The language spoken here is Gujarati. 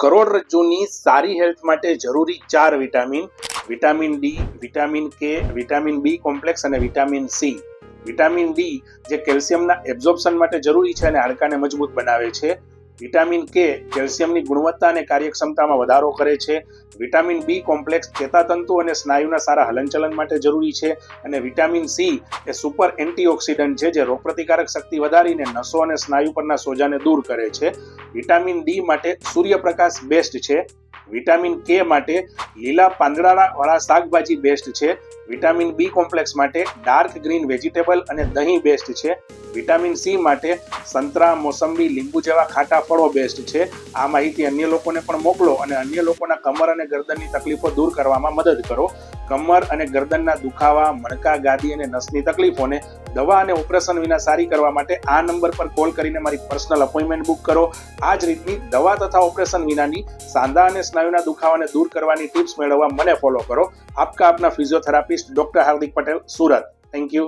કરોડરજ્જુની સારી હેલ્થ માટે જરૂરી ચાર vitamin vitamin D, vitamin K, vitamin B complex અને વિટામિન સી. વિટામિન ડી જે કેલ્શિયમના એબ્ઝોર્પ્શન માટે જરૂરી છે અને હાડકાને મજબૂત બનાવે છે. વિટામિન કે કેલ્શિયમની ગુણવત્તા અને કાર્યક્ષમતામાં વધારો કરે છે. વિટામિન બી કોમ્પ્લેક્સ ચેતાતંતુ અને સ્નાયુના સારા હલનચલન માટે જરૂરી છે અને વિટામિન સી એ સુપર એન્ટીઓક્સિડન્ટ છે જે રોગપ્રતિકારક શક્તિ વધારીને નસો અને સ્નાયુ પરના સોજાને દૂર કરે છે. વિટામિન ડી માટે સૂર્યપ્રકાશ બેસ્ટ છે. વિટામિન કે માટે લીલા પાંદડાવાળા શાકભાજી બેસ્ટ છે. વિટામિન બી કોમ્પ્લેક્સ માટે ડાર્ક ગ્રીન વેજીટેબલ અને દહીં બેસ્ટ છે. વિટામિન સી માટે સંતરા, મોસંબી, લીંબુ જેવા ખાટા ફળો બેસ્ટ છે. આ માહિતી અન્ય લોકોને પણ મોકલો અને અન્ય લોકોના કમર અને ગરદનની તકલીફો દૂર કરવામાં મદદ કરો. કમર અને ગરદનના દુખાવા, મણકા, ગાદી અને નસની તકલીફોને દવા અને ઓપરેશન વિના સારી કરવા માટે આ નંબર પર કોલ કરીને મારી પર્સનલ અપોઇન્ટમેન્ટ બુક કરો. આ જ રીતની દવા તથા ઓપરેશન વિનાની સાંધા અને સ્નાયુના દુખાવાને દૂર કરવાની ટિપ્સ મેળવવા મને ફોલો કરો. આપકા આપના physiotherapist doctor Hardik Patel Surat thank you